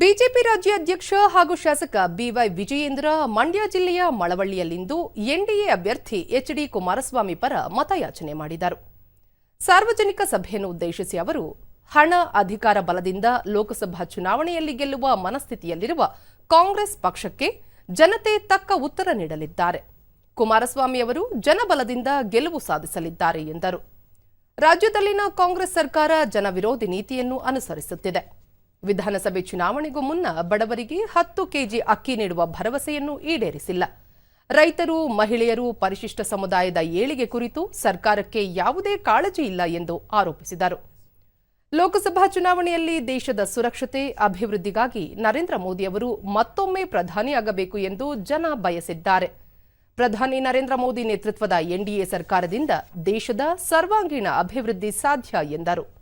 BJP ರಾಜ್ಯಾಧ್ಯಕ್ಷ ಹಾಗೂ ಶಾಸಕ ಬಿವೈ ವಿಜಯೇಂದ್ರ ಮಂಡ್ಯ ಜಿಲ್ಲೆಯ ಮಳವಳ್ಳಿಯಲ್ಲಿಂದು ಎನ್ಡಿಎ ಅಭ್ಯರ್ಥಿ ಎಚ್ಡಿ ಕುಮಾರಸ್ವಾಮಿ ಪರ ಮತಯಾಚನೆ ಮಾಡಿದರು. ಸಾರ್ವಜನಿಕ ಸಭೆಯನ್ನು ಉದ್ದೇಶಿಸಿ ಅವರು, ಹಣ ಅಧಿಕಾರ ಬಲದಿಂದ ಲೋಕಸಭಾ ಚುನಾವಣೆಯಲ್ಲಿ ಗೆಲ್ಲುವ ಮನಸ್ಥಿತಿಯಲ್ಲಿರುವ ಕಾಂಗ್ರೆಸ್ ಪಕ್ಷಕ್ಕೆ ಜನತೆ ತಕ್ಕ ಉತ್ತರ ನೀಡಲಿದ್ದಾರೆ. ಕುಮಾರಸ್ವಾಮಿ ಅವರು ಜನಬಲದಿಂದ ಗೆಲುವು ಸಾಧಿಸಲಿದ್ದಾರೆ ಎಂದರು. ರಾಜ್ಯದಲ್ಲಿನ ಕಾಂಗ್ರೆಸ್ ಸರ್ಕಾರ ಜನವಿರೋಧಿ ನೀತಿಯನ್ನು ಅನುಸರಿಸುತ್ತಿದೆ. ವಿಧಾನಸಭೆ ಚುನಾವಣೆಗೂ ಮುನ್ನ ಬಡವರಿಗೆ ಹತ್ತು ಕೆಜಿ ಅಕ್ಕಿ ನೀಡುವ ಭರವಸೆಯನ್ನು ಈಡೇರಿಸಿಲ್ಲ. ರೈತರು, ಮಹಿಳೆಯರು, ಪರಿಶಿಷ್ಟ ಸಮುದಾಯದ ಏಳಿಗೆ ಕುರಿತು ಸರ್ಕಾರಕ್ಕೆ ಯಾವುದೇ ಕಾಳಜಿ ಇಲ್ಲ ಎಂದು ಆರೋಪಿಸಿದರು. ಲೋಕಸಭಾ ಚುನಾವಣೆಯಲ್ಲಿ ದೇಶದ ಸುರಕ್ಷತೆ, ಅಭಿವೃದ್ಧಿಗಾಗಿ ನರೇಂದ್ರ ಮೋದಿ ಅವರು ಮತ್ತೊಮ್ಮೆ ಪ್ರಧಾನಿಯಾಗಬೇಕು ಎಂದು ಜನ ಬಯಸಿದ್ದಾರೆ. ಪ್ರಧಾನಿ ನರೇಂದ್ರ ಮೋದಿ ನೇತೃತ್ವದ ಎನ್ಡಿಎ ಸರ್ಕಾರದಿಂದ ದೇಶದ ಸರ್ವಾಂಗೀಣ ಅಭಿವೃದ್ಧಿ ಸಾಧ್ಯ ಎಂದರು.